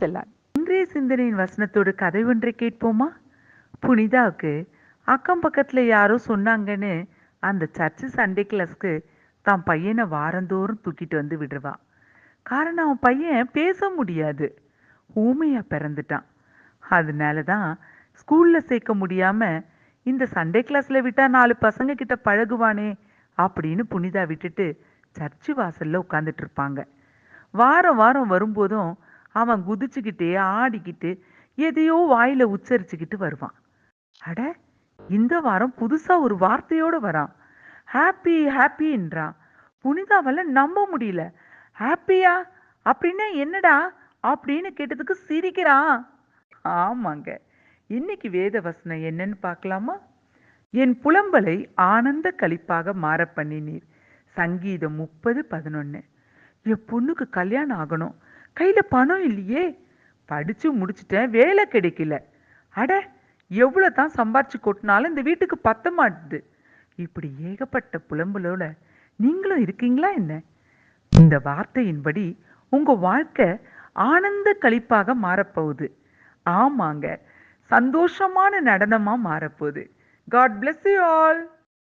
செல்லான். இன்றைய சிந்தனையின் வசனத்தோடு கதை ஒன்றை கேட்போமா? புனிதாவுக்கு அக்கம் பக்கத்துல யாரோ சொன்னாங்கன்னு அந்த சர்ச்சு சண்டே கிளாஸ்க்கு தான் பையனை வாரந்தோறும் தூக்கிட்டு வந்து விடுவா காரணம் அவன் பையன் பேச முடியாது. ஊமையா பிறந்துட்டான். அதனால தான் ஸ்கூல்ல சேர்க்க முடியாம இந்த சண்டே கிளாஸ்ல விட்டா நாலு பசங்க கிட்ட பழகுவானே அப்படின்னு புனிதா விட்டுட்டு சர்ச்சு வாசல்ல உட்காந்துட்டு இருப்பாங்க. வாரம் வாரம் வரும்போதும் அவன் குதிச்சுக்கிட்டே ஆடிக்கிட்டு எதையோ வாயில உச்சரிச்சுக்கிட்டு வருவான். அட இந்த வாரம் புதுசா ஒரு வார்த்தையோட வரான். ஹாப்பி ஹாப்பின்றான் புனிதாவால நம்ப முடியல. ஹாப்பியா? அப்படின்னா என்னடா? அப்படின்னு கேட்டதுக்கு சிரிக்கிறான். ஆமாங்க. இன்னைக்கு வேத வசனம் என்னன்னு பார்க்கலாமா? என் புலம்பலை ஆனந்த களிப்பாக மாற பண்ணினீர். சங்கீதம் முப்பது பதினொன்னு. என் பொண்ணுக்கு கல்யாணம் ஆகணும். கையில் பணம் இல்லையே? படித்து முடிச்சிட்டேன் வேலை கிடைக்கல. அட எவ்வளோ தான் சம்பாரிச்சு கொட்டினாலும் இந்த வீட்டுக்கு பத்த மாட்டுது. இப்படி ஏகப்பட்ட புலம்பலோட நீங்களும் இருக்கீங்களா என்ன? இந்த வார்த்தையின்படி உங்கள் வாழ்க்கை ஆனந்த களிப்பாக மாறப்போகுது. ஆமாங்க சந்தோஷமான நடனமா மாறப்போகுது. God bless you all